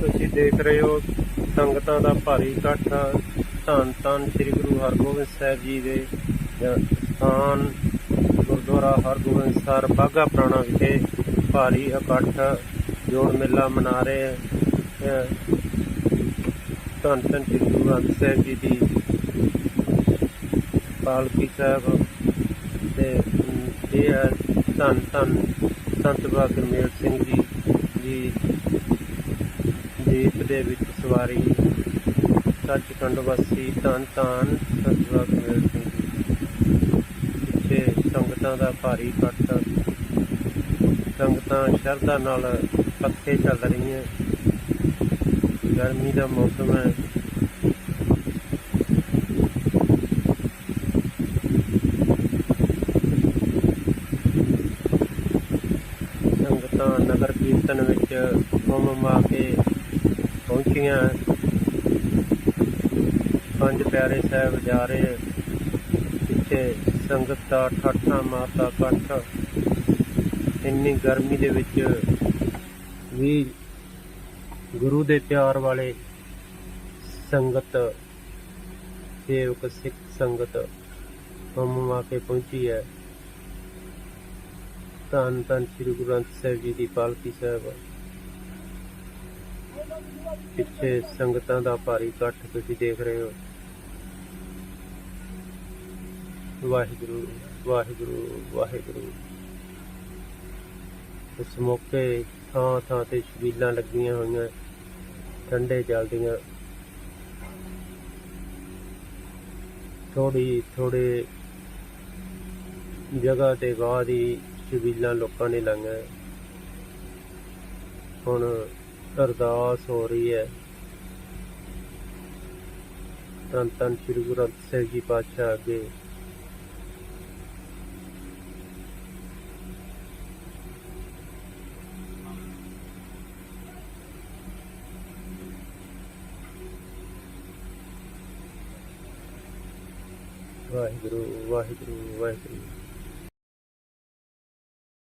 ਤੁਸੀਂ ਦੇਖ ਰਹੇ ਹੋ ਸੰਗਤਾਂ ਦਾ ਭਾਰੀ ਇਕੱਠ। ਧੰਨ ਧੰਨ ਸ੍ਰੀ ਗੁਰੂ ਹਰਗੋਬਿੰਦ ਸਾਹਿਬ ਜੀ ਦੇ ਸਥਾਨ, ਗੁਰਦੁਆਰਾ ਹਰਗੋਬਿੰਦ ਸਾਹਿਬ ਬਾਗਾ ਪੁਰਾਣਾ ਵਿਖੇ ਭਾਰੀ ਇਕੱਠ ਜੋੜ ਮੇਲਾ ਮਨਾ ਰਹੇ ਹੈ ਧੰਨ ਧੰਨ ਸ੍ਰੀ ਗੁਰੂ ਗ੍ਰੰਥ ਸਾਹਿਬ ਜੀ ਦੀ ਪਾਲਕੀ ਸਾਹਿਬ ਤੇ ਇਹ ਹੈ ਧੰਨ ਧੰਨ ਸੰਤ ਬਾਬਾ ਗੁਰਮੇਲ ਸਿੰਘ ਜੀ ਦੀ ਦੀਪ ਦੇ ਵਿੱਚ ਸਵਾਰੀ। ਸੱਚਖੰਡ ਵਾਸੀ ਧੰਨ ਧੰਨ ਸੰਤ ਬਾਬਾ ਸਿੰਘ ਪਿੱਛੇ ਸੰਗਤਾਂ ਦਾ ਭਾਰੀ ਇਕੱਠ ਸੰਗਤਾਂ ਸ਼ਰਧਾ ਨਾਲ ਪੱਕੇ ਚੱਲ ਰਹੀਆਂ। ਗਰਮੀ ਦਾ ਮੌਸਮ ਹੈ। ਸੰਗਤਾਂ ਨਗਰ ਕੀਰਤਨ ਵਿੱਚ ਹੁਮ ਮਾ ਕੇ ਪਹੁੰਚੀਆਂ ਪੰਜ ਪਿਆਰੇ ਸਾਹਿਬ ਜਾ ਰਹੇ ਪਿੱਛੇ ਸੰਗਤ ਦਾ ਠਾਠਾ, ਮਾਤਾ ਇਕੱਠ, ਇੰਨੀ ਗਰਮੀ ਦੇ ਵਿੱਚ ਵੀ ਗੁਰੂ ਦੇ ਪਿਆਰ ਵਾਲੇ ਸੰਗਤ, ਸੇਵਕ, ਸਿੱਖ ਸੰਗਤ ਹੁਮ ਮਾ ਕੇ ਪਹੁੰਚੀ ਹੈ। ਧੰਨ ਧੰਨ ਸ੍ਰੀ ਗੁਰੂ ਗ੍ਰੰਥ ਸਾਹਿਬ ਜੀ ਦੀ ਪਾਲਕੀ ਸਾਹਿਬ। ਪਿੱਛੇ ਸੰਗਤਾਂ ਦਾ ਭਾਰੀ ਇਕੱਠ ਤੁਸੀਂ ਦੇਖ ਰਹੇ ਹੋ। ਵਾਹਿਗੁਰੂ ਵਾਹਿਗੁਰੂ ਵਾਹਿਗੁਰੂ। ਇਸ ਮੌਕੇ ਥਾਂ ਥਾਂ ਤੇ ਛਬੀਲਾਂ ਲੱਗੀਆਂ ਹੋਈਆਂ, ਠੰਡੇ ਜਲਦੀਆਂ। ਥੋੜੀ ਥੋੜੇ ਜਗ੍ਹਾ ਤੇ ਬਾਅਦ ਹੀ ਛਬੀਲਾਂ ਲੋਕਾਂ ਨੇ ਲਾਈਆਂ। ਹੁਣ ਅਰਦਾਸ ਹੋ ਰਹੀ ਹੈ। ਧੰਨ ਧੰਨ ਸ੍ਰੀ ਗੁਰੂ ਗ੍ਰੰਥ ਸਾਹਿਬ ਜੀ ਪਾਤਸ਼ਾਹ ਅੱਗੇ। ਵਾਹਿਗੁਰੂ ਵਾਹਿਗੁਰੂ ਵਾਹਿਗੁਰੂ।